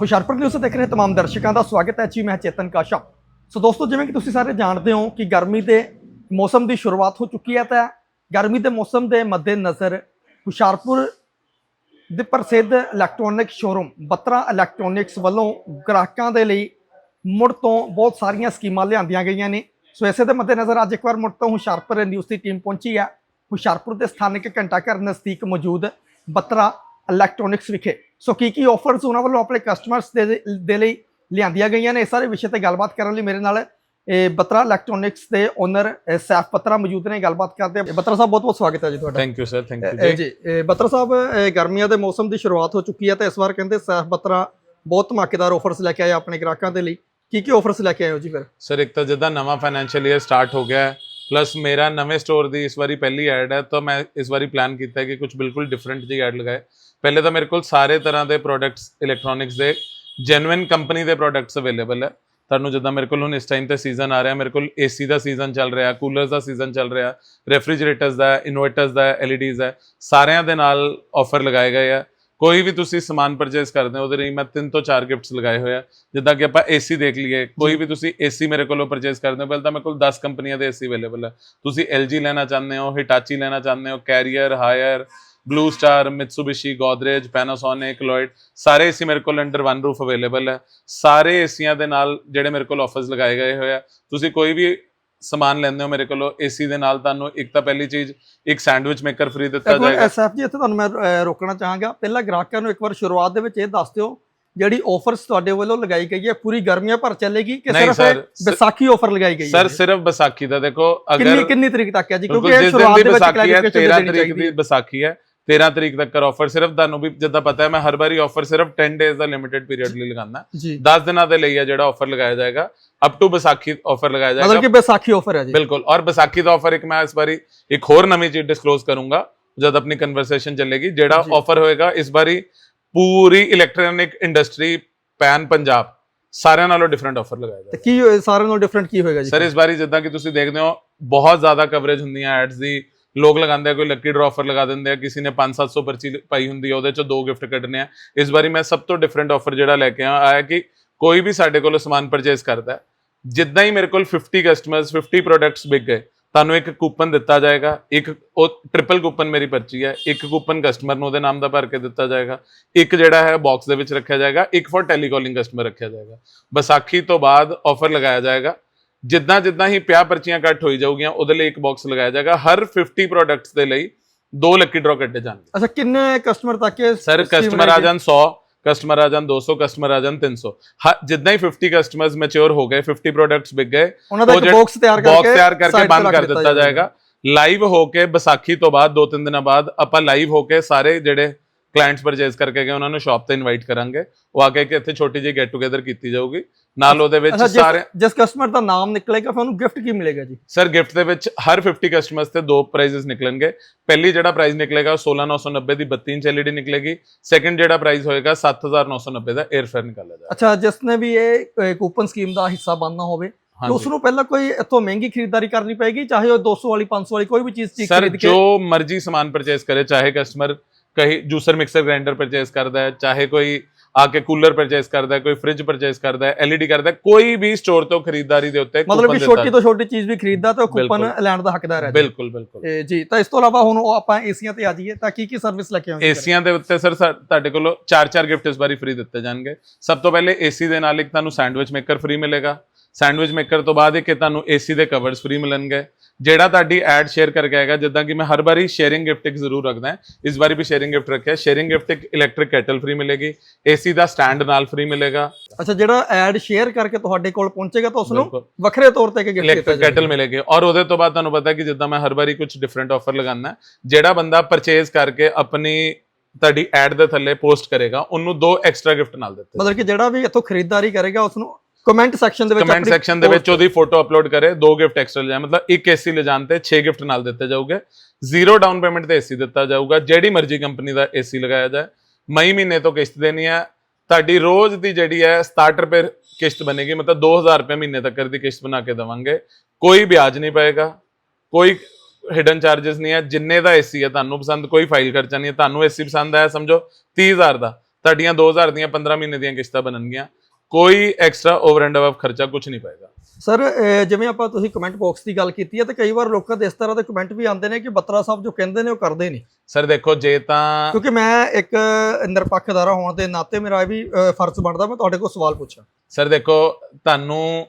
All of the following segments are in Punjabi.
ਹੁਸ਼ਿਆਰਪੁਰ ਨਿਊਜ਼ ਦੇਖ ਰਹੇ तमाम ਦਰਸ਼ਕਾਂ ਦਾ ਸਵਾਗਤ ਹੈ ਜੀ ਮੈਂ ਚੇਤਨ ਕਾਸ਼ਾ ਸੋ ਦੋਸਤੋ ਜਿਵੇਂ ਕਿ ਤੁਸੀਂ ਸਾਰੇ ਜਾਣਦੇ ਹੋ ਕਿ ਗਰਮੀ ਦੇ ਮੌਸਮ ਦੀ ਸ਼ੁਰੂਆਤ ਹੋ ਚੁੱਕੀ ਹੈ ਤਾਂ ਗਰਮੀ ਦੇ ਮੌਸਮ ਦੇ ਮੱਦੇਨਜ਼ਰ ਹੁਸ਼ਿਆਰਪੁਰ ਦੇ ਪ੍ਰਸਿੱਧ ਇਲੈਕਟ੍ਰੋਨਿਕ ਸ਼ੋਰੂਮ ਬਤਰਾ ਇਲੈਕਟ੍ਰੋਨਿਕਸ ਵੱਲੋਂ ਗ੍ਰਾਹਕਾਂ ਦੇ ਲਈ ਮੁੜ ਤੋਂ ਬਹੁਤ ਸਾਰੀਆਂ ਸਕੀਮਾਂ ਲਿਆਂਦੀਆਂ ਗਈਆਂ ਨੇ ਸੋ ਇਸੇ ਦੇ ਮੱਦੇਨਜ਼ਰ ਅੱਜ ਇੱਕ ਵਾਰ ਮੁੜ ਤੋਂ ਹੁਸ਼ਿਆਰਪੁਰ ਨਿਊਜ਼ ਦੀ ਟੀਮ ਪਹੁੰਚੀ ਹੈ ਹੁਸ਼ਿਆਰਪੁਰ ਦੇ ਸਥਾਨਕ ਘੰਟਾ ਘਰ ਨਜ਼ਦੀਕ ਮੌਜੂਦ ਬਤਰਾ ਇਲੈਕਟ੍ਰੋਨਿਕਸ ਵਿਖੇ ਸੋ ਕੀ ਕੀ ਆਫਰਸ ਉਹਨਾਂ ਵੱਲੋਂ ਆਪਣੇ ਕਸਟਮਰਸ ਦੇ ਦੇ ਲਈ ਲਿਆਂਦੀਆਂ ਗਈਆਂ ਨੇ? ਇਸ ਸਾਰੇ ਵਿਸ਼ੇ ਤੇ ਗੱਲਬਾਤ ਕਰਨ ਲਈ ਮੇਰੇ ਨਾਲ ਇਹ ਬਤਰਾ ਇਲੈਕਟ੍ਰੋਨਿਕਸ ਦੇ ਓਨਰ ਸੈਫ ਬਤਰਾ ਮੌਜੂਦ ਨੇ ਗੱਲਬਾਤ ਕਰਦੇ ਹਾਂ। ਬਤਰਾ ਸਾਹਿਬ ਬਹੁਤ ਬਹੁਤ ਸਵਾਗਤ ਹੈ ਜੀ ਤੁਹਾਡਾ। ਥੈਂਕ ਯੂ ਸਰ ਥੈਂਕ ਇਹ ਯੂ ਜੀ। ਜੀ ਇਹ ਬਤਰਾ ਸਾਹਿਬ ਇਹ ਗਰਮੀਆਂ ਦੇ ਮੌਸਮ ਦੀ ਸ਼ੁਰੂਆਤ ਹੋ ਚੁੱਕੀ ਹੈ ਤੇ ਇਸ ਵਾਰ ਕਹਿੰਦੇ ਸੈਫ ਬਤਰਾ ਬਹੁਤ ਧਮਾਕੇਦਾਰ ਆਫਰਸ ਲੈ ਕੇ ਆਏ ਆਪਣੇ ਗ੍ਰਾਹਕਾਂ ਦੇ ਲਈ। ਕੀ ਕੀ ਆਫਰਸ ਲੈ ਕੇ ਆਏ ਹੋ ਜੀ ਫਿਰ? ਸਰ ਇੱਕ ਤਾਂ ਜਿੱਦਾਂ ਨਵਾਂ ਫਾਈਨੈਂਸ਼ੀਅਲ ਈਅਰ ਸਟਾਰਟ ਹੋ ਗਿਆ ਹੈ ਪਲੱਸ ਮੇਰਾ ਨਵੇਂ ਸਟੋਰ ਦੀ ਇਸ ਵਾਰੀ ਪਹਿਲੀ ਐਡ ਹੈ, ਤਾਂ ਮੈਂ ਇਸ ਵਾਰੀ ਪਲਾਨ ਕੀਤਾ ਕਿ ਕੁਝ ਬਿਲਕੁਲ ਡਿਫਰੈਂਟ ਜੀ ਐਡ ਲਗਾਏ। ਪਹਿਲੇ ਤਾਂ ਮੇਰੇ ਕੋਲ ਸਾਰੇ ਤਰ੍ਹਾਂ ਦੇ ਪ੍ਰੋਡਕਟਸ ਇਲੈਕਟ੍ਰੋਨਿਕਸ ਦੇ ਜੈਨੂਇਨ ਕੰਪਨੀ ਦੇ ਪ੍ਰੋਡਕਟਸ ਅਵੇਲੇਬਲ ਹੈ। ਤੁਹਾਨੂੰ ਜਿੱਦਾਂ ਮੇਰੇ ਕੋਲ ਹੁਣ ਇਸ ਟਾਈਮ ਤੇ ਸੀਜ਼ਨ ਆ ਰਿਹਾ, ਮੇਰੇ ਕੋਲ ਏਸੀ ਦਾ ਸੀਜ਼ਨ ਚੱਲ ਰਿਹਾ ਕੂਲਰਸ ਦਾ ਸੀਜ਼ਨ ਚੱਲ ਰਿਹਾ ਰੈਫਰੀਜਰੇਟਰਸ ਦਾ ਇਨਵਰਟਰਸ ਦਾ ਐਲਈਡੀਜ਼ ਹੈ ਸਾਰਿਆਂ ਦੇ ਨਾਲ ਆਫਰ ਲਗਾਏ ਗਏ ਆ। ਕੋਈ ਵੀ ਤੁਸੀਂ ਸਮਾਨ ਪਰਚੇਸ ਕਰਦੇ ਹੋ ਉਹਦੇ ਲਈ ਮੈਂ ਤਿੰਨ ਤੋਂ ਚਾਰ ਗਿਫਟਸ ਲਗਾਏ ਹੋਏ ਆ। ਜਿੱਦਾਂ ਕਿ ਆਪਾਂ ਏਸੀ ਦੇਖ ਲਈਏ ਕੋਈ ਵੀ ਤੁਸੀਂ ਏਸੀ ਮੇਰੇ ਕੋਲੋਂ ਪਰਚੇਸ ਕਰਦੇ ਹੋ ਪਹਿਲਾਂ ਤਾਂ ਮੇਰੇ ਕੋਲ 10 ਕੰਪਨੀਆਂ ਦੇ ਏਸੀ ਅਵੇਲੇਬਲ ਹੈ ਤੁਸੀਂ LG ਲੈਣਾ ਚਾਹੁੰਦੇ ਹੋ ਹਿਟਾਚੀ ਲੈਣਾ ਚਾਹੁੰਦੇ ਹੋ Carrier Haier Blue Star Mitsubishi Godrej Panasonic Lloyd ਸਾਰੇ ਏਸੀ ਮੇਰੇ ਕੋਲ ਅੰਡਰ ਵਨ ਰੂਫ ਅਵੇਲੇਬਲ ਹੈ ਸਾਰੇ ਏਸੀਆਂ ਦੇ ਨਾਲ ਜਿਹੜੇ ਮੇਰੇ ਕੋਲ ਆਫਰਸ ਲਗਾਏ ਗਏ ਹੋਏ ਆ। ਤੁਸੀਂ ਕੋਈ ਵੀ ਸਮਾਨ ਲੈਂਦੇ ਹੋ ਮੇਰੇ ਕੋਲੋਂ ਏਸੀ ਦੇ ਨਾਲ ਤੁਹਾਨੂੰ ਇੱਕ ਤਾਂ ਪਹਿਲੀ ਚੀਜ਼ ਇੱਕ ਸੈਂਡਵਿਚ ਮੇਕਰ ਫ੍ਰੀ ਦਿੱਤਾ ਜਾਏਗਾ ਐਸਐਫ ਜੀ ਇੱਥੇ ਤੁਹਾਨੂੰ ਮੈਂ ਅਹ, ਰੋਕਣਾ ਚਾਹਾਂਗਾ ਪਹਿਲਾਂ ਗ੍ਰਾਹਕਾਂ ਨੂੰ ਇੱਕ ਵਾਰ ਸ਼ੁਰੂਆਤ ਦੇ ਵਿੱਚ ਇਹ ਦੱਸ ਦਿਓ ਜਿਹੜੀ ਆਫਰਸ ਤੁਹਾਡੇ ਵੱਲੋਂ ਲਗਾਈ ਗਈ ਹੈ ਪੂਰੀ ਗਰਮੀਆਂ ਭਰ ਚੱਲੇਗੀ ਕਿ ਨਹੀਂ ਸਿਰਫ ਸਰ, ਇਹ ਵਿਸਾਖੀ ਆਫਰ ਲਗਾਈ ਗਈ ਹੈ ਸਰ? ਸਿਰਫ ਵਿਸਾਖੀ ਦਾ ਦੇਖੋ ਕਿੰਨੀ ਅਗਰ ਕਿੰਨੀ ਤਰੀਕ ਤੱਕ ਹੈ ਜੀ ਕਿਉਂਕਿ ਬਿਲਕੁਲ ਇਹ ਜਿਸ ਦਿਨ ਸ਼ੁਰੂਆਤ ਦੀ ਦੇ ਵਿੱਚ ਵਿਸਾਖੀ ਹੈ clarification 13 ਦੇਣੀ ਤਰੀਕ ਦੀ ਹੈ। ਵਿਸਾਖੀ ਹੈ 13 ਤਰੀਕ ਤੱਕ ਆਫਰ ਸਿਰਫ ਤੁਹਾਨੂੰ ਵੀ ਜਿੱਦਾਂ ਪਤਾ ਹੈ ਮੈਂ ਹਰ ਵਾਰੀ ਆਫਰ ਸਿਰਫ 10 ਡੇਜ਼ ਦਾ ਲਿਮਿਟਿਡ ਪੀਰੀਅਡ ਲਈ ਲਗਾਉਂਦਾ। ਜੀ। 10 ਦਿਨਾਂ ਦੇ ਲਈ ਹੈ ਜਿਹੜਾ ਆਫਰ ਲਗਾਇਆ ਜਾਏਗਾ। ਅਪ ਟੂ ਵਿਸਾਖੀ ਆਫਰ ਲਗਾਇਆ ਮਤਲਬ ਜਾਏਗਾ ਕਿ ਵਿਸਾਖੀ ਆਫਰ ਹੈ ਜੀ। ਬਿਲਕੁਲ। ਔਰ ਵਿਸਾਖੀ ਦਾ ਆਫਰ ਇੱਕ ਮੈਂ ਇਸ ਵਾਰੀ ਇੱਕ ਹੋਰ ਨਵੀਂ ਚੀਜ਼ ਡਿਸਕਲੋਜ਼ ਕਰੂੰਗਾ ਜਦ ਆਪਣੀ ਕਨਵਰਸੇਸ਼ਨ ਚੱਲੇਗੀ ਜਿਹੜਾ। ਆਫਰ ਹੋਏਗਾ ਇਸ ਵਾਰੀ ਪੂਰੀ ਇਲੈਕਟ੍ਰੋਨਿਕ ਇੰਡਸਟਰੀ ਪੈਨ ਪੰਜਾਬ ਸਾਰਿਆਂ ਨਾਲੋਂ ਡਿਫਰੈਂਟ ਆਫਰ ਲਗਾਇਆ ਜਾਏਗਾ। ਕੀ ਸਾਰਿਆਂ ਨਾਲੋਂ ਡਿਫਰੈਂਟ ਕੀ ਹੋਏਗਾ ਜੀ? ਸਰ ਇਸ ਵਾਰੀ ਜਿੱਦਾਂ ਕਿ ਤੁਸੀਂ ਦੇਖਦੇ ਹੋ ਬਹੁਤ ਜ਼ਿਆਦਾ ਕਵਰੇਜ ਹੁੰਦੀਆਂ ਐਡਸ ਦੀ ਲੋਕ ਲਗਾਉਂਦੇ ਆ, ਕੋਈ ਲੱਕੀ ਡਰਾ ਆਫਰ ਲਗਾ ਦਿੰਦੇ ਆ, ਕਿਸੇ ਨੇ 5-700 ਪਰਚੀ ਪਾਈ ਹੁੰਦੀ ਹੈ ਉਹਦੇ ਚੋਂ ਦੋ ਗਿਫਟ ਕੱਢਣੇ ਆ। ਇਸ ਵਾਰੀ ਮੈਂ ਸਭ ਤੋਂ ਡਿਫਰੈਂਟ ਆਫਰ ਜਿਹੜਾ ਲੈ ਕੇ ਆਇਆ ਕਿ ਕੋਈ ਵੀ ਸਾਡੇ ਕੋਲੋਂ ਸਮਾਨ ਪਰਚੇਸ ਕਰਦਾ ਜਿੱਦਾਂ ਹੀ ਮੇਰੇ ਕੋਲ 50 ਕਸਟਮਰਸ 50 ਪ੍ਰੋਡਕਟਸ ਵਿਕ ਗਏ, ਤੁਹਾਨੂੰ ਇੱਕ ਕੂਪਨ ਦਿੱਤਾ ਜਾਏਗਾ, ਇੱਕ ਉਹ ਟ੍ਰਿਪਲ ਕੂਪਨ ਮੇਰੀ ਪਰਚੀ ਹੈ, ਇੱਕ ਕੂਪਨ ਕਸਟਮਰ ਨੂੰ ਉਹਦੇ ਨਾਮ ਦਾ ਭਰ ਕੇ ਦਿੱਤਾ ਜਾਏਗਾ, ਇੱਕ ਜਿਹੜਾ ਹੈ ਬਾਕਸ ਦੇ ਵਿੱਚ ਰੱਖਿਆ ਜਾਏਗਾ, ਇੱਕ ਫॉर ਟੈਲੀਕਾਲਿੰਗ ਕਸਟਮਰ ਰੱਖਿਆ ਜਾਏਗਾ। ਵਿਸਾਖੀ ਤੋਂ ਬਾਅਦ ਆਫਰ ਲਗਾਇਆ ਜਾਏਗਾ ਜਿੱਦਾਂ ਜਿੱਦਾਂ ਹੀ ਪਿਆ ਪਰਚੀਆਂ ਕੱਟ ਹੋਈ ਜਾਊਗੀਆਂ ਉਹਦੇ ਲਈ ਇੱਕ ਬਾਕਸ ਲਗਾਇਆ ਜਾਏਗਾ। ਹਰ 50 ਪ੍ਰੋਡਕਟਸ ਦੇ ਲਈ ਦੋ ਲੱਕੀ ਡਰਾ ਕੱਢੇ ਜਾਣਗੇ। ਅੱਛਾ ਕਿੰਨੇ ਕਸਟਮਰ ਤੱਕ ਇਹ ਸਰ ਕਸਟਮਰ ਆ? ਜਾਣ 100 ਕਸਟਮਰ ਆ ਜਾਣ 200 ਕਸਟਮਰ ਆ ਜਾਣ 300 ਹ- ਜਿੱਦਾਂ ਹੀ 50 ਕਸਟਮਰਸ ਮੈਚੁਰ ਹੋ ਗਏ 50 ਪ੍ਰੋਡਕਟਸ ਵਿਕ ਗਏ ਉਹਨਾਂ ਦਾ ਇੱਕ ਬਾਕਸ ਤਿਆਰ ਕਰਕੇ ਬਾਕਸ ਤਿਆਰ ਕਰਕੇ ਬੰਦ ਕਰ ਦਿੱਤਾ ਜਾਏਗਾ। ਲਾਈਵ ਹੋ ਕੇ ਵਿਸਾਖੀ ਤੋਂ ਬਾਅਦ ਦੋ ਤਿੰਨ ਦਿਨਾਂ ਬਾਅਦ ਆਪਾਂ ਲਾਈਵ ਹੋ ਕੇ ਸਾਰੇ ਜਿਹੜੇ ਕਲਾਇੰਟਸ ਪਰਚੇਸ ਕਰਕੇ ਗਏ ਉਹਨਾਂ ਨੂੰ ਸ਼ਾਪ ਤੇ ਇਨਵਾਈਟ ਕਰਾਂਗੇ। ਉਹ ਆ ਕੇ ਕਿ ਇੱਥੇ ਛੋਟੀ ਜਿਹੀ ਗੈਟ ਟੂਗੇਦਰ ਕੀਤੀ ਜਾਊਗੀ। ਨਾਲ ਉਹਦੇ ਵਿੱਚ ਸਾਰੇ ਜਿਸ ਕਸਟਮਰ ਦਾ ਨਾਮ ਨਿਕਲੇਗਾ ਫਿਰ ਉਹਨੂੰ ਗਿਫਟ ਕੀ ਮਿਲੇਗਾ ਜੀ? ਸਰ ਗਿਫਟ ਦੇ ਵਿੱਚ ਹਰ 50 ਕਸਟਮਰਸ ਤੇ ਦੋ ਪ੍ਰਾਈਜ਼ਸ ਨਿਕਲਣਗੇ। ਪਹਿਲੀ ਜਿਹੜਾ ਪ੍ਰਾਈਜ਼ ਨਿਕਲੇਗਾ ਉਹ 16990 ਦੀ 32 ਇੰਚ LED ਨਿਕਲੇਗੀ। ਸੈਕੰਡ ਜਿਹੜਾ ਪ੍ਰਾਈਜ਼ ਹੋਏਗਾ 7990 ਦਾ 에ਅਰ ਫੇਅਰ ਨਿਕਾਲਿਆ ਜਾਏਗਾ। ਅੱਛਾ ਜਿਸ ਨੇ ਵੀ ਇਹ ਕੂਪਨ ਸਕੀਮ ਦਾ ਹਿੱਸਾ ਬਣਨਾ ਹੋਵੇ ਤੇ ਉਸ ਨੂੰ ਪਹਿਲਾਂ ਕੋਈ ਇੱਥੋਂ ਮਹਿੰਗੀ ਖਰੀਦਦਾਰੀ ਕਰਨੀ ਪਏਗੀ ਚਾਹੇ ਉਹ 200 ਵਾਲੀ 500 ਵਾਲੀ ਕੋਈ ਵੀ ਚੀਜ਼ ਚੀਜ਼ ਸਰ ਖਰੀਦ ਕੇ? ਜੋ ਮਰਜ਼ੀ ਸਮਾਨ ਪਰਚੇਸ ਕਰੇ ਚਾਹੇ ਕਸਟਮਰ ਕਹੀ ਜੂਸਰ ਮਿਕਸਰ ਗ੍ਰਾਈਂਡਰ ਪਰਚੇਸ ਕਰਦਾ ਹੈ ਚਾਹੇ ਕੋਈ ਆ ਕੇ ਕੂਲਰ ਪਰਚੇਸ ਕਰਦਾ ਹੈ ਕੋਈ ਫ੍ਰਿਜ ਪਰਚੇਸ ਕਰਦਾ ਹੈ LED ਕਰਦਾ ਹੈ ਕੋਈ ਵੀ ਸਟੋਰ ਤੋਂ ਖਰੀਦਦਾਰੀ ਦੇ ਉੱਤੇ ਮਤਲਬ ਕਿ ਛੋਟੀ ਤੋਂ ਛੋਟੀ ਚੀਜ਼ ਵੀ ਖਰੀਦਦਾ ਤਾਂ ਕੂਪਨ। ਲੈਣ ਦਾ ਹੱਕਦਾਰ ਹੈ। ਬਿਲਕੁਲ ਬਿਲਕੁਲ। ਜੀ ਤਾਂ ਇਸ ਤੋਂ ਇਲਾਵਾ ਹੁਣ ਉਹ ਆਪਾਂ ਏਸੀਆਂ ਤੇ ਆ ਜਾਈਏ ਤਾਂ ਕੀ ਕੀ ਸਰਵਿਸ ਲੈ ਕੇ ਆਉਂਗੇ ਏਸੀਆਂ ਦੇ ਉੱਤੇ ਸਰ ਤੁਹਾਡੇ ਕੋਲੋਂ ਚਾਰ ਚਾਰ ਗਿਫਟ ਇਸ ਵਾਰੀ ਫ੍ਰੀ ਦਿੱਤੇ ਜਾਣਗੇ। ਸਭ ਤੋਂ ਪਹਿਲੇ ਏਸੀ ਦੇ ਨਾਲ ਇੱਕ ਤੁਹਾਨੂੰ ਸੈਂਡਵਿਚ ਮੇਕਰ ਫ੍ਰੀ ਮਿਲੇਗਾ। ਸੈਂਡਵਿਚ ਮੇਕਰ ਤੋਂ ਬਾਅਦ ਇੱਕ ਤੁਹਾਨੂੰ ਏਸੀ ਦੇ ਕਵਰਸ ਫ੍ਰੀ ਮਿਲਣਗੇ। ਜਿਹੜਾ ਤੁਹਾਡੀ ਐਡ ਸ਼ੇਅਰ ਕਰਕੇ ਆਏਗਾ ਜਿੱਦਾਂ ਕਿ ਮੈਂ ਹਰ ਵਾਰੀ ਸ਼ੇਅਰਿੰਗ ਗਿਫਟ ਇੱਕ ਜ਼ਰੂਰ ਰੱਖਦਾ ਹਾਂ। ਇਸ ਵਾਰੀ ਵੀ ਸ਼ੇਅਰਿੰਗ ਗਿਫਟ ਰੱਖਿਆ। ਸ਼ੇਅਰਿੰਗ ਗਿਫਟ ਇੱਕ ਇਲੈਕਟ੍ਰਿਕ ਕੈਟਲ ਫ੍ਰੀ ਮਿਲੇਗੀ। ਏਸੀ ਦਾ ਸਟੈਂਡ ਨਾਲ ਫ੍ਰੀ ਮਿਲੇਗਾ। ਅੱਛਾ ਜਿਹੜਾ ਐਡ ਸ਼ੇਅਰ ਕਰਕੇ ਤੁਹਾਡੇ ਕੋਲ ਪਹੁੰਚੇਗਾ ਤਾਂ ਉਸ ਨੂੰ। ਵੱਖਰੇ ਤੌਰ ਤੇ ਇੱਕ ਗਿਫਟ ਦਿੱਤਾ ਜਾਏਗਾ। ਕੈਟਲ ਮਿਲੇਗੀ। ਔਰ ਉਹਦੇ ਤੋਂ ਬਾਅਦ ਤੁਹਾਨੂੰ ਪਤਾ ਕਿ ਜਿੱਦਾਂ ਮੈਂ ਹਰ ਵਾਰੀ ਕੁਝ ਡਿਫਰੈਂਟ ਆਫਰ ਲਗਾਉਂਦਾ ਜਿਹੜਾ ਬੰਦਾ ਪਰਚੇਸ ਕਰਕੇ ਆਪਣੀ ਤੁਹਾਡੀ ਐਡ ਦੇ ਥੱਲੇ ਪੋਸਟ ਕਰੇਗਾ ਉਹਨੂੰ ਦੋ ਐਕਸਟਰਾ ਗਿਫਟ ਨਾਲ ਦਿੱਤੇ ਮਤਲਬ ਕਿ ਜਿਹੜਾ ਵੀ ਇੱਥੋਂ ਖਰੀਦਦਾਰੀ ਕਰੇਗਾ ਉਸ ਨੂੰ ਕਮੈਂਟ ਸੈਕਸ਼ਨ ਦੇ ਵਿੱਚ ਕਮੈਂਟ ਸੈਕਸ਼ਨ ਦੇ ਵਿੱਚ ਉਹਦੀ ਫੋਟੋ ਅਪਲੋਡ ਕਰੇ ਦੋ ਗਿਫਟ ਐਕਸਟਰਾ ਜਾਏ ਮਤਲਬ ਇੱਕ ਏਸੀ ਲੈ ਜਾਣ ਤੇ 6 ਗਿਫਟ ਨਾਲ ਦਿੱਤੇ ਜਾਊਗੇ। ਜ਼ੀਰੋ ਡਾਊਨ ਪੇਮੈਂਟ ਤੇ ਏਸੀ ਦਿੱਤਾ ਜਾਊਗਾ ਜਿਹੜੀ ਮਰਜ਼ੀ ਕੰਪਨੀ ਦਾ ਏਸੀ ਲਗਾਇਆ ਜਾਏ। ਮਈ ਮਹੀਨੇ ਤੋਂ ਕਿਸ਼ਤ ਦੇਣੀ ਹੈ। ਤੁਹਾਡੀ ਰੋਜ਼ ਦੀ ਜਿਹੜੀ ਹੈ 67 ਰੁਪਏ ਕਿਸ਼ਤ ਬਣੇਗੀ ਮਤਲਬ 2000 ਰੁਪਏ ਮਹੀਨੇ ਤੱਕ ਦੀ ਕਿਸ਼ਤ ਬਣਾ ਕੇ ਦੇਵਾਂਗੇ। ਕੋਈ ਵਿਆਜ ਨਹੀਂ ਪਏਗਾ ਕੋਈ ਹਿਡਨ ਚਾਰजेस ਨਹੀਂ ਹੈ। ਜਿੰਨੇ ਦਾ ਏਸੀ ਹੈ ਤੁਹਾਨੂੰ ਪਸੰਦ ਕੋਈ ਫਾਈਲ ਖਰਚਾ ਨਹੀਂ ਹੈ। ਤੁਹਾਨੂੰ ਏਸੀ ਪਸੰਦ ਆਇਆ ਸਮਝੋ 30000 ਦਾ। ਤੁਹਾਡੀਆਂ 2000 ਦੀਆਂ 15 ਮਹੀਨੇ ਦੀਆਂ ਕਿਸ਼ਤਾਂ ਬਣਨਗੀਆਂ। ਕੋਈ ਐਕਸਟਰਾ ਓਵਰ ਐਂਡ ਅਬਵ ਖਰਚਾ ਕੁਝ ਨਹੀਂ ਪਏਗਾ। ਸਰ ਜਿਵੇਂ ਆਪਾਂ ਤੁਸੀਂ ਕਮੈਂਟ ਬਾਕਸ ਦੀ ਗੱਲ ਕੀਤੀ ਹੈ ਤੇ ਕਈ ਵਾਰ ਲੋਕਾਂ ਦੇ ਇਸ ਤਰ੍ਹਾਂ ਦੇ ਕਮੈਂਟ ਵੀ ਆਉਂਦੇ ਨੇ ਕਿ ਬੱਤਰਾ ਸਾਹਿਬ ਜੋ ਕਹਿੰਦੇ ਨੇ ਉਹ ਕਰਦੇ ਨਹੀਂ। ਸਰ ਦੇਖੋ ਜੇ ਤਾਂ ਕਿਉਂਕਿ ਮੈਂ ਇੱਕ ਨਿਰਪੱਖਦਾਰਾ ਹੋਣ ਦੇ ਨਾਤੇ ਮੇਰਾ ਇਹ ਵੀ ਫਰਜ਼ ਬਣਦਾ ਮੈਂ ਤੁਹਾਡੇ ਕੋਲ ਸਵਾਲ ਪੁੱਛਾਂ। ਸਰ ਦੇਖੋ ਤੁਹਾਨੂੰ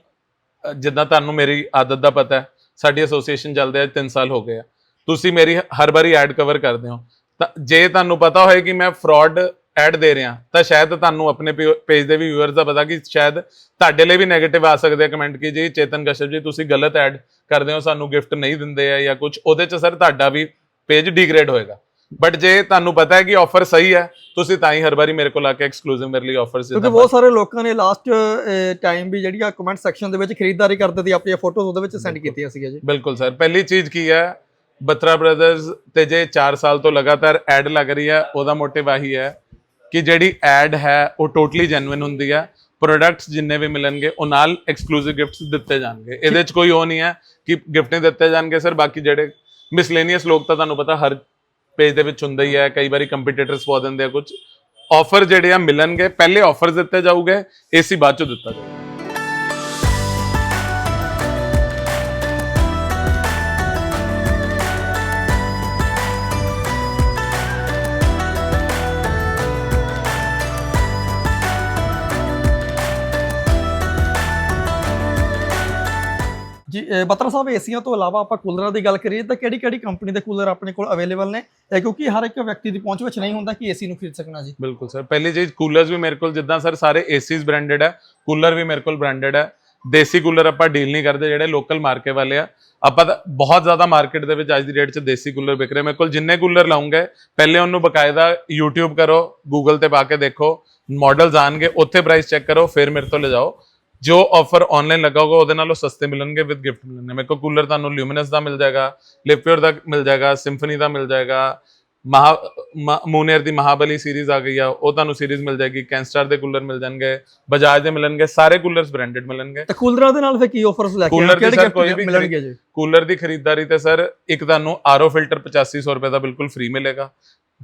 ਜਿੱਦਾਂ ਤੁਹਾਨੂੰ ਮੇਰੀ ਆਦਤ ਦਾ ਪਤਾ ਹੈ ਸਾਡੀ ਐਸੋਸੀਏਸ਼ਨ ਚੱਲਦੇ ਆ 3 ਸਾਲ ਹੋ ਗਏ ਆ। ਤੁਸੀਂ ਮੇਰੀ ਹਰ ਵਾਰੀ ਐਡ ਕਵਰ ਕਰਦੇ ਹੋ। ਤਾਂ ਜੇ ਤੁਹਾਨੂੰ ਪਤਾ ਹੋਏ ਕਿ ਮੈਂ ਫਰਾਡ ਐਡ ਦੇ ਰਿਹਾ ਤਾਂ ਸ਼ਾਇਦ ਤੁਹਾਨੂੰ ਆਪਣੇ ਪੇਜ ਦੇ ਵੀ ਵਿਊਅਰਸ ਦਾ ਪਤਾ ਕਿ ਸ਼ਾਇਦ ਤੁਹਾਡੇ ਲਈ ਵੀ 네ਗੇਟਿਵ ਆ ਸਕਦੇ ਆ ਕਮੈਂਟ ਕਿ ਜੀ ਚੇਤਨ ਕਸ਼ਪ ਜੀ ਤੁਸੀਂ ਗਲਤ ਐਡ ਕਰਦੇ ਹੋ ਸਾਨੂੰ ਗਿਫਟ ਨਹੀਂ ਦਿੰਦੇ ਆ ਜਾਂ ਕੁਝ ਉਹਦੇ ਚ ਸਰ ਤੁਹਾਡਾ ਵੀ ਪੇਜ ਡਿਗਰੇਡ ਹੋਏਗਾ। ਬਟ ਜੇ ਤੁਹਾਨੂੰ ਪਤਾ ਹੈ ਕਿ ਆਫਰ ਸਹੀ ਹੈ ਤੁਸੀਂ ਤਾਂ ਹੀ ਹਰ ਵਾਰੀ ਮੇਰੇ ਕੋਲ ਆ ਕੇ ਐਕਸਕਲੂਸਿਵ ਮੇਰੇ ਲਈ ਆਫਰਸ ਕਿਉਂਕਿ ਬਹੁਤ ਸਾਰੇ ਲੋਕਾਂ ਨੇ ਲਾਸਟ ਟਾਈਮ ਵੀ ਜਿਹੜੀਆਂ ਕਮੈਂਟ ਸੈਕਸ਼ਨ ਦੇ ਵਿੱਚ ਖਰੀਦਦਾਰੀ ਕਰਦੇ ਸੀ ਆਪਣੀਆਂ ਫੋਟੋਜ਼ ਉਹਦੇ ਵਿੱਚ ਸੈਂਡ ਕੀਤੀਆਂ ਸੀਗੀਆਂ ਜੀ। ਬਿਲਕੁਲ ਸਰ ਪਹਿਲੀ ਚੀਜ਼ ਕੀ ਹੈ ਬਤਰਾ ਬ੍ਰਦਰਜ਼ ਤੇ ਜੇ 4 ਸਾਲ ਤੋਂ ਲਗਾਤਾਰ ਐਡ ਲੱਗ ਰਹੀ ਹੈ ਉਹਦਾ ਮੋਟਿਵ ਆਹੀ ਹੈ ਕਿ ਜਿਹੜੀ ਐਡ ਹੈ, ਉਹ ਟੋਟਲੀ ਜੈਨੂਇਨ ਹੁੰਦੀ ਹੈ। ਪ੍ਰੋਡਕਟਸ ਜਿੰਨੇ ਵੀ ਮਿਲਣਗੇ, ਉਹ ਨਾਲ ਐਕਸਕਲੂਸਿਵ ਗਿਫਟਸ ਦਿੱਤੇ ਜਾਣਗੇ। ਇਹਦੇ 'ਚ ਕੋਈ ਉਹ ਨਹੀਂ ਹੈ ਕਿ ਗਿਫਟ ਨਹੀਂ ਦਿੱਤੇ ਜਾਣਗੇ ਸਰ ਬਾਕੀ ਜਿਹੜੇ ਮਿਸਲੇਨੀਅਸ ਲੋਕ ਤਾਂ ਤੁਹਾਨੂੰ ਪਤਾ ਹਰ ਪੇਜ ਦੇ ਵਿੱਚ ਹੁੰਦਾ ਹੀ ਹੈ। ਕਈ ਵਾਰੀ ਕੰਪੀਟੀਟਰਸ ਪਾ ਦਿੰਦੇ ਆ ਕੁਝ ਆਫਰ ਜਿਹੜੇ ਆ ਮਿਲਣਗੇ, ਪਹਿਲੇ ਆਫਰਸ ਦਿੱਤੇ ਜਾਊਗੇ ਏਸੀ ਬਾਅਦ ਚੋਂ ਦਿੱਤਾ ਜਾਊਗਾ। ਬਤਰਾ ਸਾਹਿਬ, ਏਸੀਆਂ ਤੋਂ ਇਲਾਵਾ ਆਪਾਂ ਕੂਲਰਾਂ ਦੀ ਗੱਲ ਕਰੀਏ ਤਾਂ ਕਿਹੜੀ ਕਿਹੜੀ ਕੰਪਨੀ ਦੇ ਕੂਲਰ ਆਪਣੇ ਕੋਲ ਅਵੇਲੇਬਲ ਨੇ? ਕਿਉਂਕਿ ਹਰ ਇੱਕ ਵਿਅਕਤੀ ਦੀ ਪਹੁੰਚ ਵਿੱਚ ਨਹੀਂ ਹੁੰਦਾ ਕਿ ਏਸੀ ਨੂੰ ਖਰੀਦ ਸਕਣਾ ਜੀ। ਬਿਲਕੁਲ ਸਰ, ਪਹਿਲੀ ਚੀਜ਼ ਕੂਲਰਸ ਵੀ ਮੇਰੇ ਕੋਲ ਜਿੱਦਾਂ ਸਰ ਸਾਰੇ ਏਸੀਸ ਬ੍ਰਾਂਡਡ ਹੈ ਕੂਲਰ ਵੀ ਮੇਰੇ ਕੋਲ ਬ੍ਰਾਂਡਡ ਹੈ ਦੇਸੀ ਕੂਲਰ ਆਪਾਂ ਡੀਲ ਨਹੀਂ ਕਰਦੇ, ਜਿਹੜੇ ਲੋਕਲ ਮਾਰਕੇ ਵਾਲੇ ਆ। ਆਪਾਂ ਤਾਂ ਬਹੁਤ ਜ਼ਿਆਦਾ ਮਾਰਕੀਟ ਦੇ ਵਿੱਚ ਅੱਜ ਦੀ ਡੇਟ 'ਚ ਦੇਸੀ ਕੂਲਰ ਵਿਕ ਰਹੇ। ਮੇਰੇ ਕੋਲ ਜਿੰਨੇ ਕੂਲਰ ਲਾਉਂਗੇ, ਪਹਿਲੇ ਉਹਨੂੰ ਬਕਾਇਦਾ YouTube ਕਰੋ, Google ਤੇ ਪਾ ਕੇ ਦੇਖੋ ਮਾਡਲਸ ਆਣਗੇ, ਉੱਥੇ ਪ੍ਰਾਈਸ ਚੈੱਕ ਕਰੋ, ਫਿਰ ਮੇਰੇ ਤੋਂ ਲੈ ਜਾਓ ਜੋ ਆਫਰ ਆਨਲਾਈਨ ਲੱਗਾ ਹੋਗਾ ਉਹਦੇ ਨਾਲੋਂ ਸਸਤੇ ਮਿਲਣਗੇ ਵਿਦ ਗਿਫਟ ਮਿਲਣਗੇ ਮੇਰੇ ਕੋਲ ਕੂਲਰ ਤੁਹਾਨੂੰ ਲਿਊਮਿਨਸ ਦਾ ਮਿਲ ਜਾਏਗਾ ਲਿਪਿਓਰ ਦਾ ਮਿਲ ਜਾਏਗਾ ਸਿੰਫਨੀ ਦਾ ਮਿਲ ਜਾਏਗਾ ਮਹਾ ਮੂਨੇਰ ਦੀ ਮਹਾਬਲੀ ਸੀਰੀਜ਼ ਆ ਗਈ ਆ ਉਹ ਤੁਹਾਨੂੰ ਸੀਰੀਜ਼ ਮਿਲ ਜਾਏਗੀ ਕੈਂਸਟਰ ਦੇ ਕੂਲਰ ਮਿਲ ਜਾਣਗੇ ਬਜਾਜ ਦੇ ਮਿਲਣਗੇ ਸਾਰੇ ਕੂਲਰਸ ਬ੍ਰਾਂਡਡ ਮਿਲਣਗੇ। ਤੇ ਕੂਲਰਾਂ ਦੇ ਨਾਲ ਫਿਰ ਕੀ ਆਫਰਸ ਲੈ ਕੇ ਕਿਹੜੇ gift ਕੋਈ ਵੀ ਮਿਲਣਗੇ ਜੀ? ਕੂਲਰ ਦੀ ਖਰੀਦਦਾਰੀ ਤੇ ਸਰ ਇੱਕ ਤੁਹਾਨੂੰ ਆਰਓ ਫਿਲਟਰ 8500 ਰੁਪਏ ਦਾ ਬਿਲਕੁਲ ਫ੍ਰੀ ਮਿਲੇਗਾ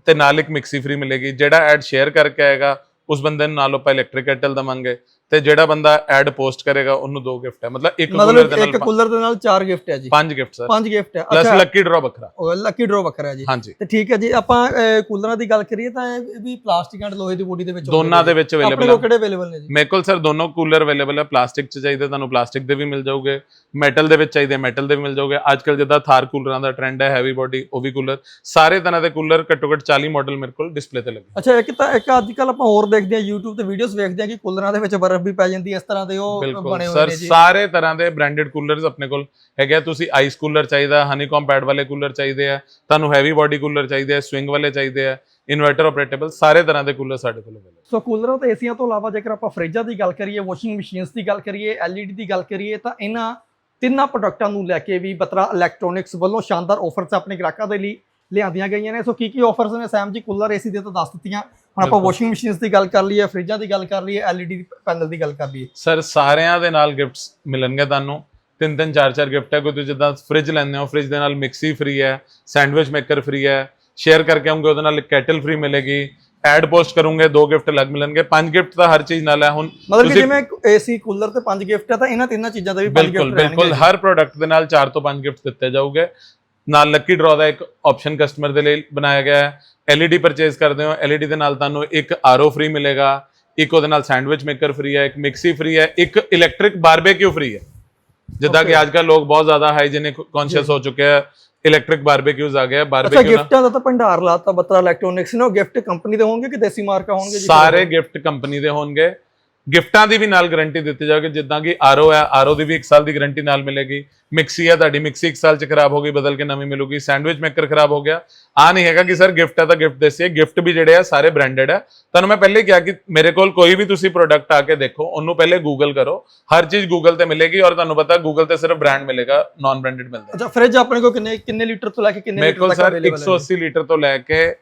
ਤੇ ਨਾਲ ਇੱਕ ਮਿਕਸੀ ਫ੍ਰੀ ਮਿਲੇਗੀ ਜਿਹੜਾ ਐਡ ਸ਼ੇਅਰ ਕਰਕੇ ਆਏਗਾ ਉਸ ਬੰਦੇ ਨੂੰ ਨਾਲ ਆਪਾਂ ਇਲੈਕਟ੍ਰਿਕ ਕੈਟਲ ਦਵਾਂਗੇ। ਤੇ ਜਿਹੜਾ ਬੰਦਾ ਐਡ ਪੋਸਟ ਕਰੇਗਾ ਉਹਨੂੰ ਦੋ ਗਿਫਟ ਹੈ। ਮਤਲਬ ਇੱਕ ਕੂਲਰ ਦੇ ਇੱਕ ਨਾਲ ਕੂਲਰ ਦੇ ਨਾਲ ਚਾਰ ਗਿਫਟ ਹੈ ਜੀ। ਪੰਜ ਗਿਫਟ ਸਰ ਪੰਜ ਗਿਫਟ ਹੈ। ਪਲੱਸ ਲੱਕੀ ਡਰਾ ਵੱਖਰਾ। ਲੱਕੀ ਡਰਾ ਵੱਖਰਾ ਹੈ ਜੀ। ਹਾਂਜੀ। ਤੇ ਠੀਕ ਹੈ ਜੀ ਆਪਾਂ ਕੂਲਰਾਂ ਦੀ ਗੱਲ ਕਰੀਏ ਤਾਂ ਇਹ ਵੀ ਪਲਾਸਟਿਕ ਐਂਡ ਲੋਹੇ ਦੀ ਬੋਡੀ ਦੇ ਵਿੱਚ ਦੋਨਾਂ ਦੇ ਵਿੱਚ ਆਪਣੇ ਅਵੇਲੇਬਲ ਕੋਲ ਹੈ ਕਿਹੜੇ ਅਵੇਲੇਬਲ ਨੇ ਜੀ? ਮੇਰੇ ਕੋਲ ਸਰ ਦੋਨੋਂ ਕੂਲਰ ਅਵੇਲੇਬਲ ਹੈ ਪਲਾਸਟਿਕ ਚ ਚਾਹੀਦੇ ਤੁਹਾਨੂੰ ਪਲਾਸਟਿਕ ਦੇ ਵੀ ਮਿਲ ਜਾਊਗੇ। ਮੈਟਲ ਦੇ ਵਿੱਚ ਚਾਹੀਦੇ ਮੈਟਲ ਦੇ ਵੀ ਮਿਲ ਜਾਊਗੇ। ਅੱਜ ਕੱਲ ਜਿੱਦਾਂ ਥਾਰ ਕੂਲਰਾਂ ਦਾ ਟ੍ਰੈਂਡ ਹੈ ਹੈਵੀ ਬੋਡੀ ਉਹ ਵੀ ਕੂਲਰ ਸਾਰੇ ਤਰ੍ਹਾਂ ਦੇ ਕੂਲਰ ਘੱਟੋ ਘੱਟ 40 ਮਾਡਲ ਮੇਰੇ ਕੋਲ ਡਿਸਪਲੇ ਤੇ ਲੱਗੇ। ਅੱਛਾ ਇੱਕ ਤਾਂ ਇੱਕ ਅੱਜ ਕੱਲ ਆਪਾਂ ਹੋਰ ਦੇਖਦੇ ਹਾਂ YouTube ਤੇ ਵੀਡੀਓਜ਼ ਵੇਖਦੇ ਹਾਂ ਕਿ ਕੂਲਰਾਂ ਦੇ ਵਿੱਚ ਬਰਫ਼ ਵੀ ਪੈ ਜਾਂਦੀ ਇਸ ਤਰ੍ਹਾਂ ਦੇ ਉਹ ਬਿਲਕੁਲ। ਬਣੇ ਹੋਏ ਸਰ ਨੇ ਜੀ। ਸਾਰੇ ਤਰ੍ਹਾਂ ਦੇ ਬ੍ਰਾਂਡਡ ਕੂਲਰਸ ਆਪਣੇ ਕੋਲ ਹੈਗੇ ਆ। ਤੁਸੀਂ ਆਈਸ ਕੂਲਰ ਚਾਹੀਦਾ ਹਨੀਕॉम ਪੈਡ ਵਾਲੇ ਕੂਲਰ ਚਾਹੀਦੇ ਆ ਤੁਹਾਨੂੰ ਹੈਵੀ ਬਾਡੀ ਕੂਲਰ ਚਾਹੀਦੇ ਆ ਸਵਿੰਗ ਵਾਲੇ ਚਾਹੀਦੇ ਆ ਇਨਵਰਟਰ ਆਪਰੇਟੇਬਲ ਸਾਰੇ ਤਰ੍ਹਾਂ ਦੇ ਕੂਲਰ ਸਾਡੇ ਕੋਲ ਅਵੇਲੇਬਲ ਸੋ ਕੂਲਰਾਂ ਤੇ ਏਸੀਆਂ ਤੋਂ ਇਲਾਵਾ ਜੇਕਰ ਆਪਾਂ ਫਰਿੱਜਾਂ ਦੀ ਗੱਲ ਕਰੀਏ ਵਾਸ਼ਿੰਗ ਮਸ਼ੀਨਸ ਦੀ ਗੱਲ ਕਰੀਏ LED ਦੀ ਗੱਲ ਕਰੀਏ ਤਾਂ ਇਹਨਾਂ ਤਿੰਨਾਂ ਪ੍ਰੋਡਕਟਾਂ ਨੂੰ ਲੈ ਕੇ ਵੀ ਬਤਰਾ ਇਲੈਕਟ੍ਰੋਨਿਕਸ ਵੱਲੋਂ ਸ਼ਾਨਦਾਰ ਆਫਰਸ ਆਪਣੇ ਗ੍ਰਾਹਕਾਂ ਦੇ ਲਈ। ਲਿਆਂਦੀਆਂ ਗਈਆਂ ਨੇ। ਸੋ ਕੀ ਕੀ ਆਫਰਸ ਨੇ? ਸੈਮ ਜੀ ਕੂਲਰ ਏਸੀ ਦੇ ਤਾਂ ਦੱਸ ਦਿੱਤੀਆਂ। ਹੁਣ ਆਪਾਂ। ਵਾਸ਼ਿੰਗ ਮਸ਼ੀਨਸ ਦੀ ਗੱਲ ਕਰ ਲਈਏ ਫਰਿੱਜਾਂ ਦੀ ਗੱਲ ਕਰ ਲਈਏ LED ਪੈਨਲ ਦੀ ਗੱਲ ਕਰ ਲਈਏ। ਸਰ ਸਾਰਿਆਂ ਦੇ ਨਾਲ ਗਿਫਟਸ ਮਿਲਣਗੇ ਤੁਹਾਨੂੰ। ਤਿੰਨ ਤਿੰਨ ਚਾਰ ਚਾਰ ਗਿਫਟ ਹੈ। ਕੋਈ ਜਿੱਦਾਂ ਫ੍ਰਿਜ ਲੈਂਦੇ ਹੋ ਫ੍ਰਿਜ ਦੇ ਨਾਲ ਮਿਕਸੀ ਫ੍ਰੀ ਹੈ ਸੈਂਡਵਿਚ ਮੇਕਰ ਫ੍ਰੀ ਹੈ। ਸ਼ੇਅਰ ਕਰਕੇ ਆਉਂਗੇ ਉਹਦੇ ਨਾਲ ਕੈਟਲ ਫ੍ਰੀ ਮਿਲੇਗੀ। ਐਡ ਪੋਸਟ ਕਰੋਗੇ ਦੋ ਗਿਫਟ ਅਲੱਗ ਮਿਲਣਗੇ। ਪੰਜ ਗਿਫਟ ਤਾਂ ਹਰ ਚੀਜ਼ ਨਾਲ ਹੈ। ਹੁਣ ਮਤਲਬ ਕਿ ਜਿਵੇਂ ਏਸੀ ਕੂਲਰ ਤੇ ਪੰਜ ਗਿਫਟ ਹੈ ਤਾਂ ਇਹਨਾਂ ਤਿੰਨਾਂ ਚੀਜ਼ਾਂ ਦੇ ਵੀ ਪੰਜ ਬਿਲਕੁਲ ਬਿਲਕੁਲ। ਹਰ ਪ੍ਰੋਡਕਟ ਦੇ ਨਾਲ 4 ਤੋਂ 5 ਗਿਫਟ ਦਿੱਤੇ ਜਾਊਗੇ। ਨਾਲ ਲੱਕੀ ਡਰਾ ਦਾ ਇੱਕ ਆਪਸ਼ਨ ਕਸਟਮਰ ਦੇ ਲਈ ਬਣਾਇਆ ਗਿਆ ਹੈ। LED ਪਰਚੇਸ ਕਰਦੇ ਹੋ। LED ਦੇ ਨਾਲ ਤੁਹਾਨੂੰ ਇੱਕ RO ਫ੍ਰੀ ਮਿਲੇਗਾ। ਇੱਕ ਉਹਦੇ ਨਾਲ ਸੈਂਡਵਿਚ ਮੇਕਰ ਫ੍ਰੀ ਹੈ ਇੱਕ ਮਿਕਸੀ ਫ੍ਰੀ ਹੈ ਇੱਕ ਇਲੈਕਟ੍ਰਿਕ ਬਾਰਬੇਕਿਊ ਫ੍ਰੀ ਹੈ। ਜਿੱਦਾਂ ਕਿ. ਅੱਜ ਕੱਲ ਲੋਕ ਬਹੁਤ ਜ਼ਿਆਦਾ ਹਾਈਜੀਨਿਕ ਕੌਨਸ਼ੀਅਸ ਹੋ ਚੁੱਕੇ ਆ ਇਲੈਕਟ੍ਰਿਕ ਬਾਰਬੇਕਿਊਜ਼ ਆ ਗਏ ਅੱਛਾ ਬਾਰਬੇਕਿਊ ਗਿਫਟਾਂ ਦਾ ਤਾਂ ਭੰਡਾਰ ਲਾਤਾ ਬਤਰਾ ਇਲੈਕਟ੍ਰੋਨਿਕਸ ਨੇ ਉਹ ਗਿਫਟ ਕੰਪਨੀ ਦੇ ਹੋਣਗੇ ਕਿ ਦੇਸੀ ਮਾਰਕਾ ਹੋਣਗੇ ਸਾਰੇ ਗਿਫਟ ਕੰਪਨੀ ਦੇ ਹੋਣਗੇ। ਗਿਫਟਾਂ ਦੀ ਵੀ ਨਾਲ ਗਾਰੰਟੀ ਦਿੱਤੀ ਜਾਊਗੀ ਜਿੱਦਾਂ ਕਿ ਆਰਓ ਹੈ ਆਰਓ ਦੀ ਵੀ 1 ਸਾਲ ਦੀ ਗਾਰੰਟੀ ਨਾਲ ਮਿਲੇਗੀ। ਮਿਕਸੀ ਹੈ ਤੁਹਾਡੀ ਮਿਕਸੀ 1 ਸਾਲ ਚ ਖਰਾਬ ਹੋ ਗਈ ਬਦਲ ਕੇ ਨਵੀਂ ਮਿਲੂਗੀ। ਸੈਂਡਵਿਚ ਮੇਕਰ ਖਰਾਬ ਹੋ ਗਿਆ। ਆ ਨਹੀਂ ਹੈਗਾ ਕਿ ਸਰ ਗਿਫਟ ਹੈ ਤਾਂ ਗਿਫਟ ਦੇਸੀ ਹੈ। ਗਿਫਟ ਵੀ ਜਿਹੜੇ ਆ ਸਾਰੇ ਬ੍ਰਾਂਡਡ ਹੈ। ਤੁਹਾਨੂੰ ਮੈਂ ਪਹਿਲੇ ਕਿਹਾ ਕਿ ਮੇਰੇ ਕੋਲ ਕੋਈ ਵੀ ਤੁਸੀਂ ਪ੍ਰੋਡਕਟ ਆ ਕੇ ਦੇਖੋ ਉਹਨੂੰ ਪਹਿਲੇ ਗੂਗਲ ਕਰੋ। ਹਰ ਚੀਜ਼ ਗੂਗਲ ਤੇ ਮਿਲੇਗੀ ਔਰ ਤੁਹਾਨੂੰ ਪਤਾ ਗੂਗਲ ਤੇ ਸਿਰਫ ਬ੍ਰਾਂਡ ਮਿਲੇਗਾ ਨਾਨ ਬ੍ਰਾਂਡਡ ਮਿਲਦਾ ਅੱਛਾ ਫ੍ਰਿਜ ਆਪਣੇ ਕੋਲ ਕਿੰਨੇ ਕਿੰਨੇ ਲੀਟਰ ਤੋਂ ਲੈ ਕੇ ਕਿੰਨੇ ਮੇਰੇ ਲੀਟਰ ਕੋਲ ਤੱਕ ਸਰ ਅਵੇਲੇਬਲ ਹੈ 180 ਲੀਟਰ ਤੋਂ ਲੈ ਕੇ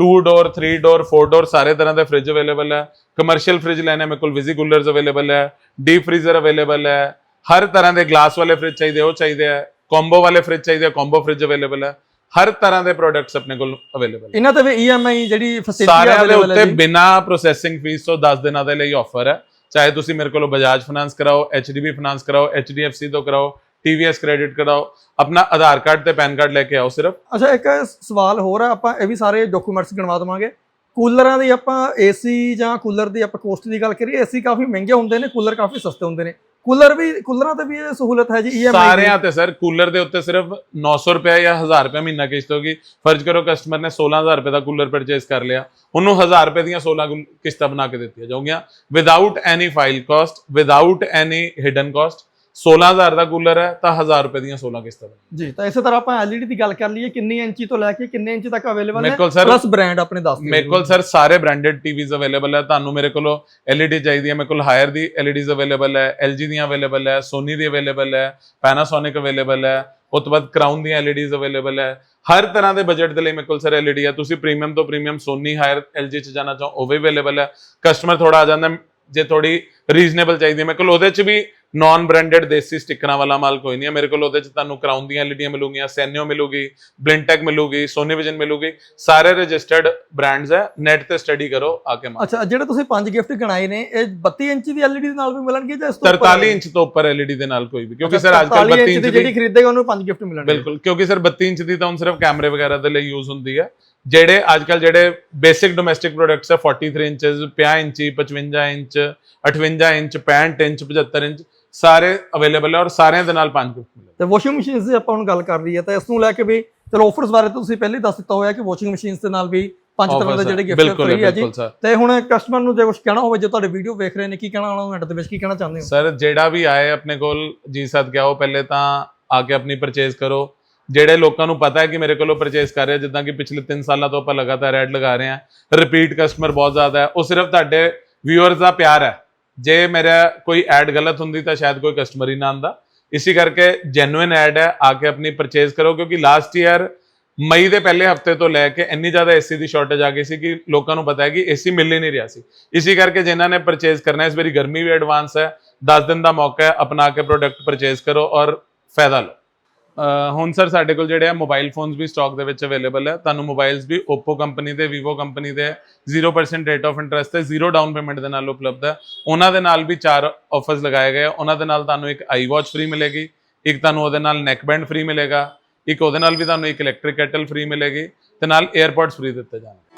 2 ਡੋਰ 3 ਡੋਰ 4 ਡੋਰ ਸਾਰੇ ਤਰ੍ਹਾਂ ਦੇ ਫ੍ਰਿਜ ਅਵੇਲੇਬਲ ਹੈ। ਕਮਰਸ਼ੀਅਲ ਫ੍ਰਿਜ ਲੈਣੇ ਮੇਰੇ ਕੋਲ ਵਿਜ਼ੀ ਕੂਲਰਸ ਅਵੇਲੇਬਲ ਹੈ। ਡੀਪ ਫ੍ਰੀਜ਼ਰ ਅਵੇਲੇਬਲ ਹੈ। ਹਰ ਤਰ੍ਹਾਂ ਦੇ ਗਲਾਸ ਵਾਲੇ ਫ੍ਰਿਜ ਚਾਹੀਦੇ ਉਹ ਚਾਹੀਦੇ ਆ ਕੰਬੋ ਵਾਲੇ ਫ੍ਰਿਜ ਚਾਹੀਦੇ ਆ ਕੰਬੋ ਫ੍ਰਿਜ ਅਵੇਲੇਬਲ ਹੈ। ਹਰ ਤਰ੍ਹਾਂ ਦੇ ਪ੍ਰੋਡਕਟਸ ਆਪਣੇ ਕੋਲ ਅਵੇਲੇਬਲ ਇਹਨਾਂ ਤੇ ਵੀ ਈਐਮਆਈ ਜਿਹੜੀ ਫੈਸਿਲਿਟੀ ਸਾਰਿਆਂ ਦੇ ਉੱਤੇ ਹੈ ਬਿਨਾ ਪ੍ਰੋਸੈਸਿੰਗ ਫੀਸ ਤੋਂ 10 ਦਿਨਾਂ ਦੇ ਲਈ ਆਫਰ ਹੈ। ਚਾਹੇ ਤੁਸੀਂ ਮੇਰੇ ਕੋਲੋਂ ਬਜਾਜ ਫਾਈਨਾਂਸ ਕਰਾਓ HDB ਫਾਈਨਾਂਸ ਕਰਾਓ HDFC ਤੋਂ ਕਰਾਓ TVS ਕ੍ਰੈਡਿਟ ਕਰਾਓ ਆਪਣਾ ਆਧਾਰ ਕਾਰਡ ਤੇ ਪੈਨ ਕਾਰਡ ਲੈ ਕੇ ਆਓ ਸਿਰਫ। ਅੱਛਾ ਇੱਕ ਸਵਾਲ ਹੋਰ ਆ ਆਪਾਂ ਇਹ ਵੀ ਸਾਰੇ ਡਾਕੂਮੈਂਟਸ ਗਣਵਾ ਦਵਾਂਗੇ। ਕੂਲਰਾਂ ਦੀ ਆਪਾਂ ਏਸੀ ਜਾਂ ਕੂਲਰ ਦੀ ਆਪਾਂ ਕੋਸਟ ਦੀ ਗੱਲ ਕਰੀਏ ਏਸੀ ਕਾਫੀ ਮਹਿੰਗੇ ਹੁੰਦੇ ਨੇ ਕੂਲਰ ਕਾਫੀ ਸਸਤੇ ਹੁੰਦੇ ਨੇ। ਕੂਲਰ ਵੀ ਕੂਲਰਾਂ ਤੇ ਵੀ ਇਹ ਸਹੂਲਤ ਹੈ ਜੀ ਈਐਮਆਈ ਸਾਰਿਆਂ ਤੇ ਸਰ ਕੂਲਰ ਦੇ ਉੱਤੇ ਸਿਰਫ 900 ਰੁਪਏ ਜਾਂ 1000 ਰੁਪਏ ਮਹੀਨਾ ਕਿਸ਼ਤ ਹੋਗੀ ਫਰਜ਼ ਕਰੋ ਕਸਟਮਰ ਨੇ 16000 ਰੁਪਏ ਦਾ ਕੂਲਰ ਪਰਚੇਸ ਕਰ ਲਿਆ। ਉਹਨੂੰ 1000 ਰੁਪਏ ਦੀਆਂ 16 ਕੁ ਕਿਸ਼ਤਾਂ ਬਣਾ ਕੇ ਦਿੱਤੀਆਂ ਜਾਊਗੀਆਂ। Without any file cost without any hidden cost 16000 ਦਾ ਕੂਲਰ ਹੈ ਤਾਂ 1000 ਰੁਪਏ ਦੀਆਂ 16 ਕਿਸ਼ਤਾਂ ਜੀ ਤਾਂ ਇਸੇ ਤਰ੍ਹਾਂ ਆਪਾਂ ਐਲਈਡੀ ਦੀ ਗੱਲ ਕਰ ਲਈਏ ਕਿੰਨੀ ਇੰਚੀ ਤੋਂ ਲੈ ਕੇ ਕਿੰਨੇ ਇੰਚ ਤੱਕ ਅਵੇਲੇਬਲ ਮੇਰੇ ਹੈ ਕੋਲ ਸਰ ਪਲੱਸ ਬ੍ਰਾਂਡ ਆਪਣੇ ਦੱਸ ਦਿਓ। ਮੇਰੇ ਕੋਲ ਸਰ ਸਾਰੇ ਬ੍ਰਾਂਡਡ ਟੀਵੀਜ਼ ਅਵੇਲੇਬਲ ਹੈ। ਤੁਹਾਨੂੰ ਮੇਰੇ ਕੋਲੋਂ LED ਚਾਹੀਦੀ ਹੈ। ਮੇਰੇ ਕੋਲ ਹਾਇਰ ਦੀ LEDs ਅਵੇਲੇਬਲ ਹੈ LG ਦੀਆਂ ਅਵੇਲੇਬਲ ਹੈ Sony ਦੀ ਅਵੇਲੇਬਲ ਹੈ Panasonic ਅਵੇਲੇਬਲ ਹੈ ਉਸ ਤੋਂ ਬਾਅਦ ਕਰਾਊਨ ਦੀਆਂ LEDs ਅਵੇਲੇਬਲ ਹੈ। ਹਰ ਤਰ੍ਹਾਂ ਦੇ ਬਜਟ ਦੇ ਲਈ ਮੇਰੇ ਕੋਲ ਸਰ LED ਹੈ। ਤੁਸੀਂ ਪ੍ਰੀਮੀਅਮ ਤੋਂ ਪ੍ਰੀਮੀਅਮ Sony ਹਾਇਰ LG ਚ ਜਾਣਾ ਚਾਹੋ ਉਹ ਵੀ ਅਵੇਲੇਬਲ ਹੈ। ਕਸਟਮਰ ਥੋੜਾ ਆ ਜਾਂਦਾ। ਜੇ ਥੋੜੀ ਰੀਜ਼ਨੇਬਲ ਚਾਹੀਦੀ ਹੈ ਮੇਰੇ ਕੋਲ ਉਹਦੇ ਚ ਵੀ ਨਾਨ ਬ੍ਰਾਂਡਡ ਦੇਸੀ ਸਟਿੱਕਰਾਂ ਵਾਲਾ ਮਾਲ ਕੋਈ ਨਹੀਂ ਹੈ। ਮੇਰੇ ਕੋਲ ਉਹਦੇ ਚ ਤੁਹਾਨੂੰ ਕਰਾਊਨ ਦੀਆਂ ਐਲਈਡੀਆਂ ਮਿਲੂਗੀਆਂ ਸੈਨਿਓ ਮਿਲੂਗੀ ਬਲਿੰਟੈਕ ਮਿਲੂਗੀ ਸੋਨੀ ਵਿਜ਼ਨ ਮਿਲੂਗੀ। ਸਾਰੇ ਰਜਿਸਟਰਡ ਬ੍ਰਾਂਡਸ ਹੈ। ਨੈਟ ਤੇ ਸਟੱਡੀ ਕਰੋ ਆ ਕੇ ਮਾਲ। ਅੱਛਾ ਜਿਹੜੇ ਤੁਸੀਂ ਪੰਜ ਗਿਫਟ ਗਣਾਏ ਨੇ ਇਹ 32 ਇੰਚ ਦੀ ਐਲਈਡੀ ਦੇ ਨਾਲ ਵੀ ਮਿਲਣਗੇ ਜਾਂ ਇਸ ਤੋਂ ਉੱਪਰ 43 ਇੰਚ ਤੋਂ ਉੱਪਰ ਐਲਈਡੀ ਦੇ ਨਾਲ ਕੋਈ ਵੀ। ਕਿਉਂਕਿ ਸਰ ਅੱਜ ਕੱਲ 43 32 ਇੰਚ ਦੀ ਦੀ ਜਿਹੜੀ ਖਰੀਦੇਗਾ ਉਹਨੂੰ ਪੰਜ ਗਿਫਟ ਮਿਲਣਗੇ। ਬਿਲਕੁਲ। ਕਿਉਂਕਿ ਸਰ 32 ਇੰਚ ਦੀ ਤਾਂ ਹੁਣ ਸਿਰਫ ਕੈਮਰੇ ਵਗੈਰਾ ਦੇ ਲਈ ਯੂਜ਼ ਹੁੰਦੀ ਹੈ। ਜਿਹੜੇ ਅੱਜ ਕੱਲ ਜਿਹੜੇ ਬੇਸਿਕ ਡੋਮੈਸਟਿਕ ਪ੍ਰੋਡਕਟਸ ਹੈ 43 ਇੰਚਸ 50 ਇੰਚੀ 55 ਇੰਚ 58 ਇੰਚ 65 ਇੰਚ 75 ਇੰਚ ਸਾਰੇ ਅਵੇਲੇਬਲ ਹੈ ਔਰ ਸਾਰਿਆਂ ਦੇ ਨਾਲ ਪੰਜ ਗਿਫਟ ਮਿਲਣਗੇ। ਤੇ ਵਾਸ਼ਿੰਗ ਮਸ਼ੀਨਸ ਦੀ ਆਪਾਂ ਹੁਣ ਗੱਲ ਕਰ ਲਈਏ ਤਾਂ ਇਸ ਨੂੰ ਲੈ ਕੇ ਵੀ ਚਲੋ ਆਫਰਸ ਬਾਰੇ ਤੁਸੀਂ ਪਹਿਲੇ ਹੀ ਦੱਸ ਦਿੱਤਾ ਹੋਇਆ ਕਿ ਵਾਸ਼ਿੰਗ ਮਸ਼ੀਨਸ ਦੇ ਨਾਲ ਵੀ ਪੰਜ ਤਰ੍ਹਾਂ ਦੇ ਜਿਹੜੇ ਗਿਫਟ ਫ੍ਰੀ ਹੈ ਜੀ। ਤੇ ਹੁਣ ਕਸਟਮਰ ਨੂੰ ਜੇ ਕੁਝ ਕਹਿਣਾ ਹੋਵੇ ਜੇ ਤੁਹਾਡੇ ਵੀਡੀਓ ਵੇਖ ਰਹੇ ਨੇ ਕੀ ਕਹਿਣਾ ਉਹਨਾਂ ਨੂੰ ਐਡ ਦੇ ਵਿੱਚ ਕੀ ਕਹਿਣਾ ਚਾਹੁੰਦੇ ਹੋ? ਸਰ ਜਿਹੜਾ ਵੀ ਆਏ ਆਪਣੇ ਕੋਲ ਜੀ ਸਦ ਗਿਆ ਉਹ ਪਹਿਲੇ ਤਾਂ ਆ ਕੇ ਆਪਣੀ ਪਰਚੇਸ ਕਰੋ। ਜਿਹੜੇ ਲੋਕਾਂ ਨੂੰ ਪਤਾ ਹੈ ਕਿ ਮੇਰੇ ਕੋਲੋਂ ਪਰਚੇਸ ਕਰ ਰਹੇ ਜਿੱਦਾਂ ਕਿ ਪਿਛਲੇ 3 ਸਾਲਾਂ ਤੋਂ ਆਪਾਂ ਲਗਾਤਾਰ ਐਡ ਲਗਾ ਰਹੇ ਹਾਂ। ਰਿਪੀਟ ਕਸਟਮਰ ਬਹੁਤ ਜ਼ਿਆਦਾ ਹੈ। ਉਹ ਸਿਰਫ ਤੁਹਾਡੇ ਵਿਊਅਰਸ ਦਾ ਪਿਆਰ ਹੈ। ਜੇ ਮੇਰਾ ਕੋਈ ਐਡ ਗਲਤ ਹੁੰਦੀ ਤਾਂ ਸ਼ਾਇਦ ਕੋਈ ਕਸਟਮਰ ਹੀ ਨਾ ਆਂਦਾ ਇਸੇ ਕਰਕੇ ਜੈਨੂਇਨ ਐਡ ਹੈ, ਆ ਕੇ ਆਪਣੀ ਪਰਚੇਸ ਕਰੋ, ਕਿਉਂਕਿ ਲਾਸਟ ਈਅਰ ਮਈ ਦੇ ਪਹਿਲੇ ਹਫ਼ਤੇ ਤੋਂ ਲੈ ਕੇ ਇੰਨੀ ਜ਼ਿਆਦਾ ਏਸੀ ਦੀ ਸ਼ਾਰਟੇਜ ਆ ਗਈ ਸੀ ਕਿ ਲੋਕਾਂ ਨੂੰ ਪਤਾ ਹੈ ਕਿ ਏਸੀ ਮਿਲ ਹੀ ਨਹੀਂ ਰਿਹਾ ਸੀ। ਇਸੇ ਕਰਕੇ ਜਿਨ੍ਹਾਂ ਨੇ ਪਰਚੇਸ ਕਰਨਾ, ਇਸ ਵਾਰੀ ਗਰਮੀ ਵੀ ਐਡਵਾਂਸ ਹੈ 10 ਦਿਨ ਦਾ ਮੌਕਾ ਹੈ, ਅਪਣਾ ਕੇ ਪ੍ਰੋਡਕਟ ਪਰਚੇਸ ਕਰੋ ਔਰ ਫਾਇਦਾ ਲਓ। ਹੁਣ ਸਰ ਸਾਡੇ ਕੋਲ ਜਿਹੜੇ ਆ ਮੋਬਾਈਲ ਫੋਨਸ ਵੀ ਸਟਾਕ ਦੇ ਵਿੱਚ ਅਵੇਲੇਬਲ ਹੈ, ਤੁਹਾਨੂੰ ਮੋਬਾਈਲਸ ਵੀ Oppo ਕੰਪਨੀ ਦੇ, Vivo ਕੰਪਨੀ ਦੇ 0% ਰੇਟ ਆਫ ਇੰਟਰਸਟ ਤੇ ਜ਼ੀਰੋ ਡਾਊਨ ਪੇਮੈਂਟ ਦੇ ਨਾਲ ਉਪਲਬਧ ਹੈ। ਉਹਨਾਂ ਦੇ ਨਾਲ ਵੀ ਚਾਰ ਆਫਰਸ ਲਗਾਏ ਗਏ ਆ। ਉਹਨਾਂ ਦੇ ਨਾਲ ਤੁਹਾਨੂੰ ਇੱਕ ਆਈ ਵਾਚ ਫ੍ਰੀ ਮਿਲੇਗੀ, ਇੱਕ ਤੁਹਾਨੂੰ ਉਹਦੇ ਨਾਲ ਨੈਕ ਬੈਂਡ ਫ੍ਰੀ ਮਿਲੇਗਾ, ਇੱਕ ਉਹਦੇ ਨਾਲ ਵੀ ਤੁਹਾਨੂੰ ਇੱਕ ਇਲੈਕਟ੍ਰਿਕ ਕੈਟਲ ਫ੍ਰੀ ਮਿਲੇਗੀ ਤੇ ਨਾਲ 에ਅਰਪੋਡਸ ਫ੍ਰੀ ਦਿੱਤੇ ਜਾਣਗੇ।